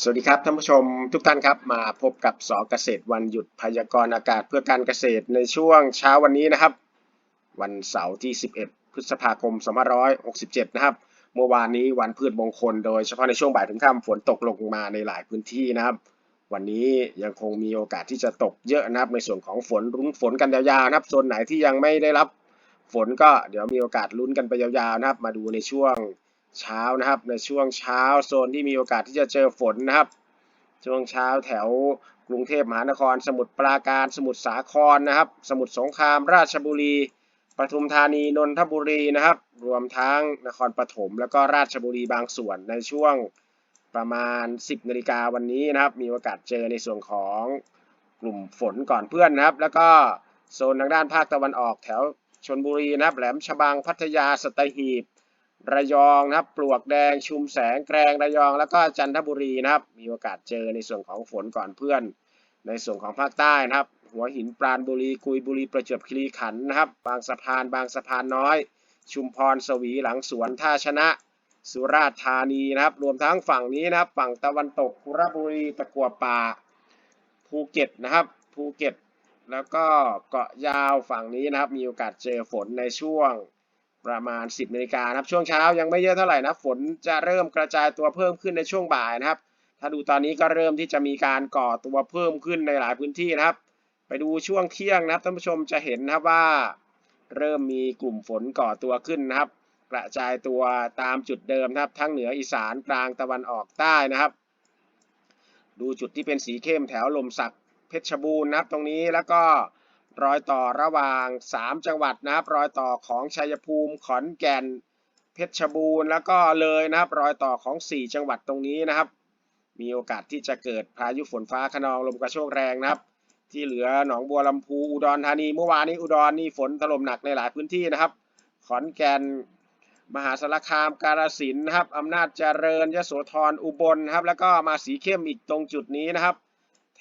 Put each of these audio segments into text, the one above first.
สวัสดีครับท่านผู้ชมทุกท่านครับมาพบกับสอเกษตรวันหยุดพยากรณ์อากาศเพื่อการเกษตรในช่วงเช้าวันนี้นะครับ วันเสาร์ที่ 11 พฤษภาคม 2567 นะครับ เมื่อวานนี้วันพืชมงคลโดยเฉพาะในช่วงบ่ายถึงค่ำฝนตกลงมาในหลายพื้นที่นะครับ วันนี้ยังคงมีโอกาสที่จะตกเยอะนะครับ ในส่วนของฝนรุ้นฝนกันยาวๆนะครับโซนไหนที่ยังไม่ได้รับฝนก็เดี๋ยวมีโอกาสลุ้นกันไปยาวๆนะครับ มาดูในช่วง เช้านะครับ ในช่วงเช้าโซนที่มีโอกาสที่จะเจอฝนนะครับ ช่วงเช้าแถวกรุงเทพมหานคร สมุทรปราการ สมุทรสาครนะครับ สมุทรสงคราม ราชบุรีปทุมธานีนนทบุรีนะครับ รวมทั้งนครปฐมแล้วก็ราชบุรีบางส่วนในช่วงประมาณ 10นาฬิกาวันนี้นะครับ มีโอกาสเจอในส่วนของกลุ่มฝนก่อนเพื่อนนะครับ แล้วก็โซนทางด้านภาคตะวันออกแถวชนบุรีนะครับ แหลมฉบังพัทยาสตหีบ ระยองนะครับ ปลวกแดงชุมแสงแกรงระยองแล้วก็จันทบุรีนะครับ มีโอกาสเจอในส่วนของฝนก่อนเพื่อน ในส่วนของภาคใต้นะครับ หัวหินปราณบุรีกุยบุรีประจวบคีรีขันธ์นะครับ บางสะพานบางสะพานน้อย ชุมพรสวีหลังสวนท่าชนะสุราษฎร์ธานีนะครับ รวมทั้งฝั่งนี้นะครับ ฝั่งตะวันตกคุระบุรีตะกัวป่าภูเก็ตนะครับภูเก็ต แล้วก็เกาะยาวฝั่งนี้นะครับ มีโอกาสเจอฝนในช่วง ประมาณ 10นาฬิกานะครับช่วงเช้ายังไม่เยอะเท่าไหร่นะฝนจะเริ่มกระจายตัวเพิ่มขึ้นในช่วงบ่ายนะครับ ถ้าดูตอนนี้ก็เริ่มที่จะมีการก่อตัวเพิ่มขึ้นในหลายพื้นที่นะครับ ไปดูช่วงเที่ยงนะครับท่านผู้ชมจะเห็นนะครับว่า เริ่มมีกลุ่มฝนก่อตัวขึ้นนะครับ กระจายตัวตามจุดเดิมนะครับ ทั้งเหนืออีสานกลางตะวันออกใต้นะครับ ดูจุดที่เป็นสีเข้มแถวลมสักเพชรบูรณ์นะครับตรงนี้แล้วก็ รอยต่อระหว่าง 3 จังหวัดนะครับ รอยต่อของชัยภูมิขอนแก่น เพชรบูรณ์แล้วก็เลยนะครับ รอยต่อของ 4 จังหวัดตรงนี้นะครับ มีโอกาสที่จะเกิดพายุฝนฟ้าขนองลมกระโชกแรงนะครับ ที่เหลือหนองบัวลำพูอุดรธานีเมื่อวานนี้อุดรนี่ฝนถล่มหนักในหลายพื้นที่นะครับ ขอนแก่นมหาสารคามกาฬสินธุ์นะครับอำนาจเจริญยโสธรอุบลครับแล้วก็มาสีเข้มอีกตรงจุดนี้นะครับ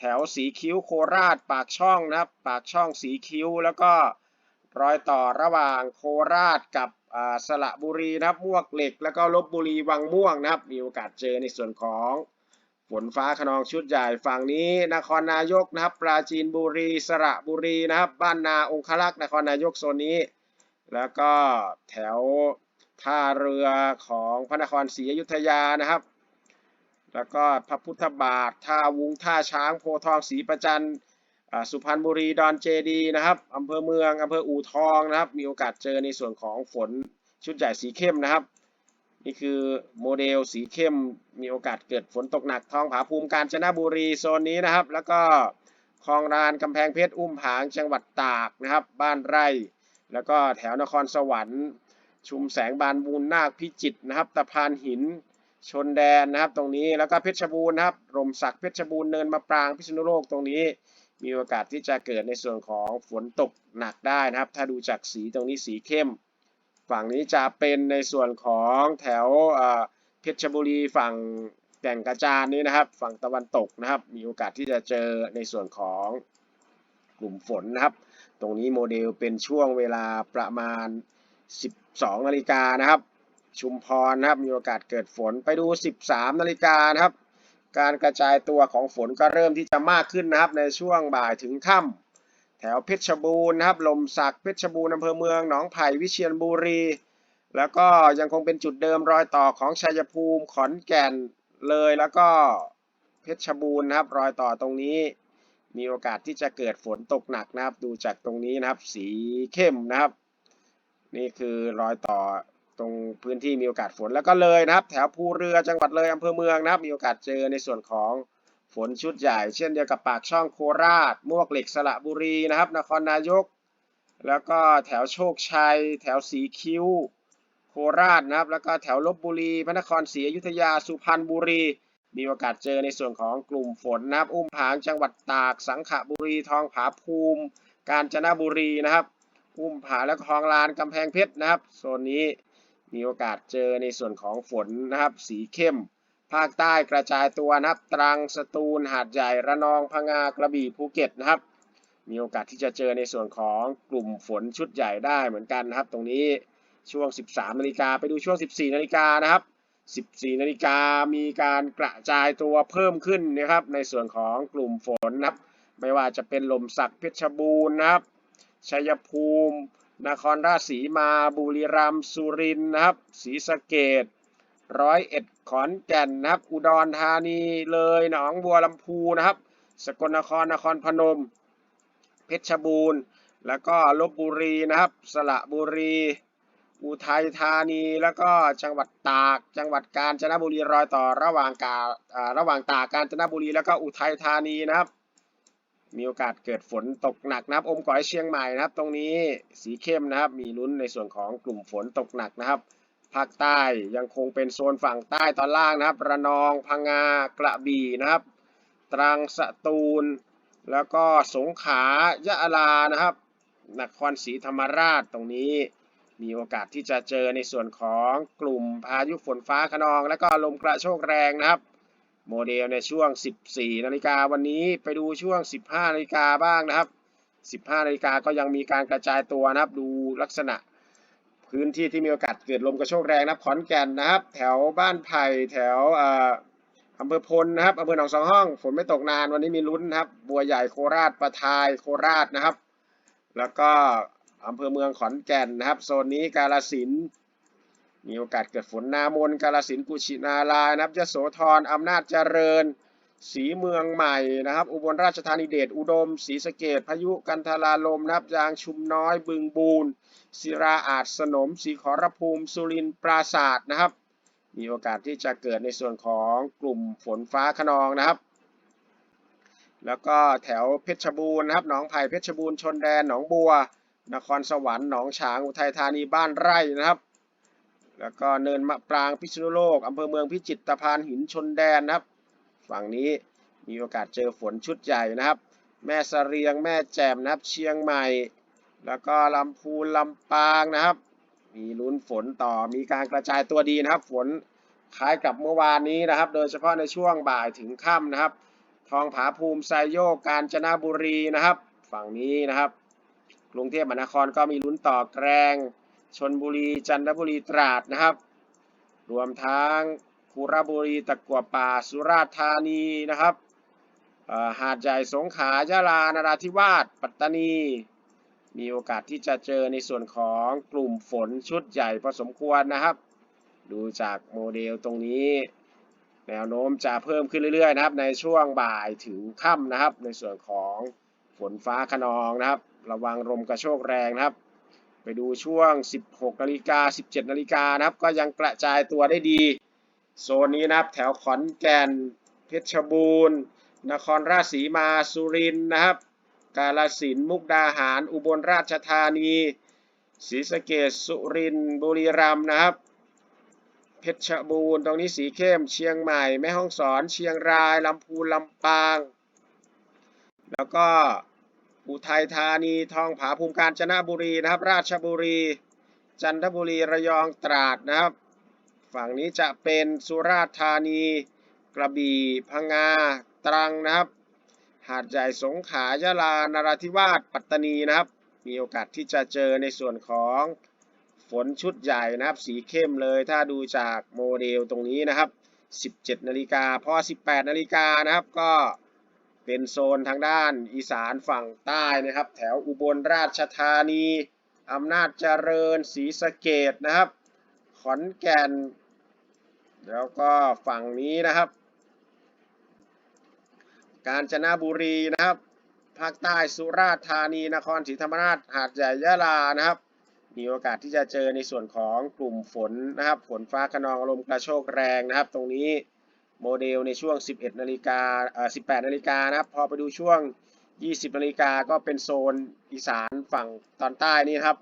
แถวสีคิ้วโคราชปากช่องนะครับ ปากช่องสีคิ้วแล้วก็รอยต่อระหว่างโคราชกับสระบุรีนะครับมวกเหล็ก แล้วก็ลบบุรีวังม่วงนะครับ มีโอกาสเจอในส่วนของฝนฟ้าขนองชุดใหญ่ฝั่งนี้นครนายกนะครับ ปราจีนบุรี สระบุรีนะครับ บ้านนาองคลักษ์นครนายกโซนนี้ แล้วก็แถวท่าเรือของพระนครศรีอยุธยานะครับ แล้วก็พระพุทธบาทท่าวุงท่าช้างโพทองศรีประจันสุพรรณบุรีดอนเจดีนะครับอำเภอเมืองอำเภออู่ทองนะครับ มีโอกาสเจอในส่วนของฝนชุดใหญ่สีเข้มนะครับ นี่คือโมเดลสีเข้มมีโอกาสเกิดฝนตกหนักทองผาภูมิกาญจนบุรีโซนนี้นะครับ แล้วก็คลองรานกำแพงเพชรอุ้มผางจังหวัดตากนะครับ บ้านไร่ แล้วก็แถวนครสวรรค์ ชุมแสงบานบูนนาคพิจิตรนะครับตะพานหิน ชนแดนนะครับตรงนี้แล้วก็เพชรบูรณ์นะครับรมศักดิ์เพชรบูรณ์เนินมะปรางพิษณุโลกตรงนี้ มีโอกาสที่จะเกิดในส่วนของฝนตกหนักได้นะครับ ถ้าดูจากสีตรงนี้สีเข้ม ฝั่งนี้จะเป็นในส่วนของแถวเพชรบุรีฝั่งแก่งกระจานนี้นะครับ ฝั่งตะวันตกนะครับ มีโอกาสที่จะเจอในส่วนของกลุ่มฝนนะครับ ตรงนี้โมเดลเป็นช่วงเวลาประมาณ 12นาฬิกานะครับ ชุมพรนะครับมีโอกาสเกิดฝนไปดู 13นาฬิกานะครับ การกระจายตัวของฝนก็เริ่มที่จะมากขึ้นนะครับในช่วงบ่ายถึงค่ำแถวเพชรบูรณ์นะครับลมสักเพชรบูรณ์อำเภอเมืองหนองไผ่วิเชียรบุรี แล้วก็ยังคงเป็นจุดเดิมรอยต่อของชัยภูมิขอนแก่นเลยแล้วก็เพชรบูรณ์นะครับ รอยต่อตรงนี้ มีโอกาสที่จะเกิดฝนตกหนักนะครับ ดูจากตรงนี้นะครับ สีเข้มนะครับ นี่คือรอยต่อ ตรงพื้นที่มีโอกาสฝนแล้วก็เลยนะครับ แถวภูเรือจังหวัดเลยอำเภอเมืองนะครับ มีโอกาสเจอในส่วนของฝนชุดใหญ่ เช่นเดียวกับปากช่องโคราชมวกเหล็กสระบุรีนะครับ นครนายก แล้วก็แถวโชคชัย แถวสีคิ้ว โคราชนะครับ แล้วก็แถวลบบุรี พระนครศรีอยุธยาสุพรรณบุรี มีโอกาสเจอในส่วนของกลุ่มฝนนะครับ อุ้มผางจังหวัดตากสังขบุรีทองผาภูมิ กาญจนบุรีนะครับ อุ้มผาและคลองลานกำแพงเพชรนะครับโซนนี้ มีโอกาสเจอในส่วนของฝนนะครับ สีเข้ม ภาคใต้กระจายตัวนะครับ ตรัง สตูล หาดใหญ่ ระนอง พังงา กระบี่ ภูเก็ตนะครับ มีโอกาสที่จะเจอในส่วนของกลุ่มฝนชุดใหญ่ได้เหมือนกันนะครับ ตรงนี้ช่วง 13 นาฬิกาไปดูช่วง 14 นาฬิกานะครับ 14 นาฬิกามีการกระจายตัวเพิ่มขึ้นนะครับ ในส่วนของกลุ่มฝนนะครับ ไม่ว่าจะเป็นลมสักเพชรบูรณ์นะครับ ชัยภูมิ นครราชสีมาบุรีรัมย์สุรินทร์นะครับศรีสะเกดร้อยเอ็ดขอนแก่นนะครับอุดรธานีเลยหนองบัวลำพูนะครับ สกลนครนครพนม เพชรบูรณ์ แล้วก็ลบบุรีนะครับ สระบุรี อุทัยธานีแล้วก็จังหวัดตาก จังหวัดกาญจนบุรีรอยต่อระหว่างกาอ่าระหว่างตากกาญจนบุรีแล้วก็อุทัยธานีนะครับ มีโอกาสเกิดฝนตกหนักนะครับ อมก๋อยเชียงใหม่นะครับ ตรงนี้สีเข้มนะครับ มีลุ้นในส่วนของกลุ่มฝนตกหนักนะครับ ภาคใต้ยังคงเป็นโซนฝั่งใต้ตอนล่างนะครับ ระนอง พังงา กระบี่นะครับ ตรัง สตูล แล้วก็สงขลา ยะลา นะครับ นครศรีธรรมราช ตรงนี้มีโอกาสที่จะเจอในส่วนของกลุ่มพายุฝนฟ้าขนอง และก็ลมกระโชกแรงนะครับ โมเดลในช่วง 14 นาฬิกาวันนี้ไปดูช่วง 15 นาฬิกาบ้างนะครับ 15 นาฬิกาก็ยังมีการกระจายตัวนะครับ ดูลักษณะพื้นที่ที่มีโอกาสเกิดลมกระโชกแรงนะขอนแก่นนะครับ แถวบ้านไผ่แถวอำเภอพลนะครับอำเภอหนองสองห้อง ฝนไม่ตกนานวันนี้มีลุ้นนะครับ บัวใหญ่โคราชประทายโคราชนะครับ แล้วก็อำเภอเมืองขอนแก่นนะครับ โซนนี้กาลสิน มีโอกาสเกิดฝนนามนกาลสินกุชินารายนะครับยโสธรอำนาจเจริญศรีเมืองใหม่นะครับ อุบลราชธานีเดชอุดมศรีสะเกดพายุกันทราลมนะครับยางชุมน้อยบึงบูนศิราอาจสนมศรีขอรภูมิสุรินทร์ปราศาสตร์นะครับ มีโอกาสที่จะเกิดในส่วนของกลุ่มฝนฟ้าขนองนะครับ แล้วก็แถวเพชรบูรณ์นะครับหนองไผ่เพชรบูรณ์ชนแดนหนองบัว นครสวรรค์หนองฉางอุทัยธานีบ้านไร่นะครับ แล้วก็เนินมะปรางพิษณุโลกอำเภอเมืองพิจิตรตะพานหินชนแดนนะครับ ฝั่งนี้มีโอกาสเจอฝนชุดใหญ่นะครับ แม่สะเรียงแม่แจ่มนะครับเชียงใหม่ แล้วก็ลำพูนลำปางนะครับ มีลุ้นฝนต่อมีการกระจายตัวดีนะครับ ฝนคล้ายกับเมื่อวานนี้นะครับ โดยเฉพาะในช่วงบ่ายถึงค่ำนะครับ ทองผาภูมิไซโยกกาญจนบุรีนะครับ ฝั่งนี้นะครับ กรุงเทพมหานครก็มีลุ้นต่อแกรง ชนบุรีจันทบุรีตราดนะครับ รวมทั้งคุระบุรีตะกัวป่าสุราษฎร์ธานีนะครับหาดใหญ่สงขลายะลานราธิวาสปัตตานี มีโอกาสที่จะเจอในส่วนของกลุ่มฝนชุดใหญ่พอสมควรนะครับ ดูจากโมเดลตรงนี้ แนวโน้มจะเพิ่มขึ้นเรื่อยๆนะครับ ในช่วงบ่ายถึงค่ำนะครับ ในส่วนของฝนฟ้าขนองนะครับ ระวังลมกระโชกแรงนะครับ ไปดูช่วง 16นาฬิกา17นาฬิกานะครับ ก็ยังกระจายตัวได้ดี โซนนี้นะครับ แถวขอนแก่น เพชรบูรณ์ นครราชสีมา สุรินทร์นะครับ กาฬสินธุ์มุกดาหาร อุบลราชธานีศรีสะเกษสุรินทร์บุรีรัมย์นะครับ เพชรบูรณ์ ตรงนี้สีเข้ม เชียงใหม่ แม่ฮ่องสอน เชียงราย ลำพูน ลำปาง แล้วก็ อุทัยธานีทองผาภูมิกาญจนบุรีนะครับ ราชบุรี จันทบุรีระยองตราดนะครับ ฝั่งนี้จะเป็นสุราษฎร์ธานี กระบี่พังงาตรังนะครับ หาดใหญ่สงขลายะลานราธิวาสปัตตานีนะครับ มีโอกาสที่จะเจอในส่วนของฝนชุดใหญ่นะครับ สีเข้มเลยถ้าดูจากโมเดลตรงนี้นะครับ 17 นาฬิกาพอ 18 นาฬิกานะครับก็ เป็นโซนทางด้านอีสานฝั่งใต้นะครับ แถวอุบลราชธานีอำนาจเจริญศรีสะเกดนะครับ ขอนแก่น แล้วก็ฝั่งนี้นะครับ กาญจนบุรีนะครับ ภาคใต้สุราษฎร์ธานีนครศรีธรรมราชหาดใหญ่ยะลานะครับ มีโอกาสที่จะเจอในส่วนของกลุ่มฝนนะครับ ฝนฟ้าขนองลมกระโชกแรงนะครับ ตรงนี้ โมเดลในช่วง 11นาฬิกาเอ่อ18นาฬิกานะครับ พอไปดูช่วง 20นาฬิกาก็เป็นโซนอีสานฝั่งตอนใต้นี่ครับ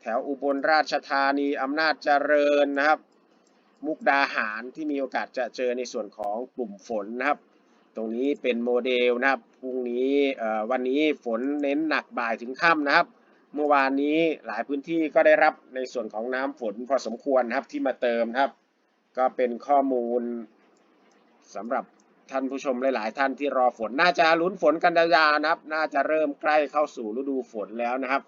แถวอุบลราชธานีอำนาจเจริญนะครับ มุกดาหารที่มีโอกาสจะเจอในส่วนของกลุ่มฝนนะครับ ตรงนี้เป็นโมเดลนะครับพรุ่งนี้อ่อวันนี้ฝนเน้นหนักบ่ายถึงค่ำนะครับ เมื่อวานนี้หลายพื้นที่ก็ได้รับในส่วนของน้ำฝนพอสมควรนะครับที่มาเติมนะครับ ก็เป็นข้อมูล สำหรับท่านผู้ชมหลาย ๆ ท่านที่รอฝนน่าจะลุ้นฝนกันยาวๆนะครับ น่าจะเริ่มใกล้เข้าสู่ฤดูฝนแล้วนะครับ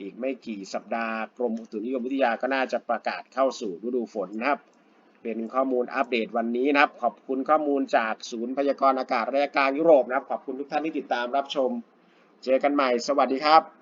อีกไม่กี่สัปดาห์กรมอุตุนิยมวิทยาก็น่าจะประกาศเข้าสู่ฤดูฝนนะครับ เป็นข้อมูลอัปเดตวันนี้นะครับ ขอบคุณข้อมูลจากศูนย์พยากรณ์อากาศระยะกลางยุโรปนะครับ ขอบคุณทุกท่านที่ติดตามรับชม เจอกันใหม่ สวัสดีครับ